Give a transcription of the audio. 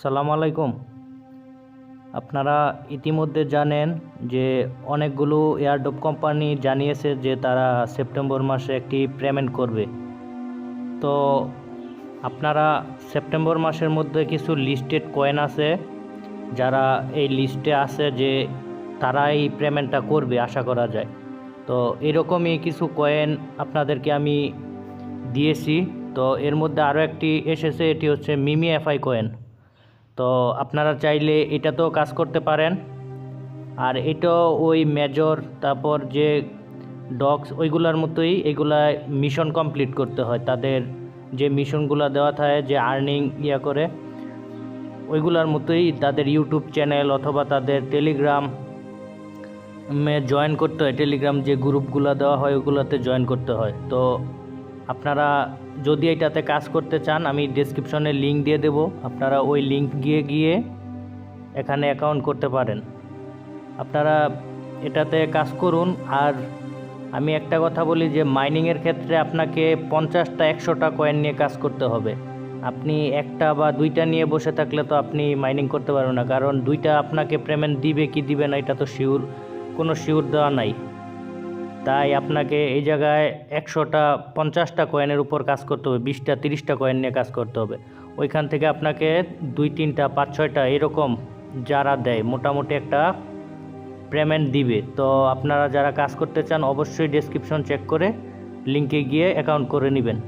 সালাম আলাইকুম। আপনারা ইতিমধ্যে জানেন যে অনেকগুলো এয়ারডোপ কোম্পানি জানিয়েছে যে তারা সেপ্টেম্বর মাসে একটি পেমেন্ট করবে। তো আপনারা সেপ্টেম্বর মাসের মধ্যে কিছু লিস্টেড কয়েন আছে যারা এই লিস্টে আছে যে তারা এই পেমেন্টটা করবে আশা করা যায়। তো এরকমই কিছু কয়েন আপনাদেরকে আমি দিয়েছি। তো এর মধ্যে আরও একটি এসেছে, এটি হচ্ছে মিমি এফআই কয়েন। তো আপনারা চাইলে এটাতেও কাজ করতে পারেন। আর এটাও ওই মেজর তারপর যে ডগস ওইগুলার মতোই এগুলা মিশন কমপ্লিট করতে হয়। তাদের যে মিশনগুলো দেওয়া থাকে, যে আর্নিং ইয়া করে, ওইগুলার মতোই তাদের ইউটিউব চ্যানেল অথবা তাদের টেলিগ্রাম জয়েন করতে হয়। টেলিগ্রাম যে গ্রুপগুলো দেওয়া হয়, ওগুলোতে জয়েন করতে হয়। তো আপনারা যদি এটাতে কাজ করতে চান, আমি ডেসক্রিপশনে লিঙ্ক দিয়ে দেব। আপনারা ওই লিঙ্ক গিয়ে গিয়ে এখানে অ্যাকাউন্ট করতে পারেন। আপনারা এটাতে কাজ করুন, আর আমি একটা কথা বলি যে মাইনিংয়ের ক্ষেত্রে আপনাকে পঞ্চাশটা, একশোটা কয়েন নিয়ে কাজ করতে হবে। আপনি একটা বা দুইটা নিয়ে বসে থাকলে তো আপনি মাইনিং করতে পারবেন না, কারণ দুইটা আপনাকে পেমেন্ট দিবে কি দিবে না, এটা তো শিওর কোনো শিওর দেওয়া নাই। তাই আপনাকে এই জায়গায় একশোটা, পঞ্চাশটা কয়েনের উপর কাজ করতে হবে, বিশটা, তিরিশটা কয়েন নিয়ে কাজ করতে হবে। ওইখান থেকে আপনাকে দুই, তিনটা, পাঁচ, ছয়টা এরকম যারা দেয়, মোটামুটি একটা পেমেন্ট দিবে। তো আপনারা যারা কাজ করতে চান, অবশ্যই ডেসক্রিপশন চেক করে লিঙ্কে গিয়ে অ্যাকাউন্ট করে নেবেন।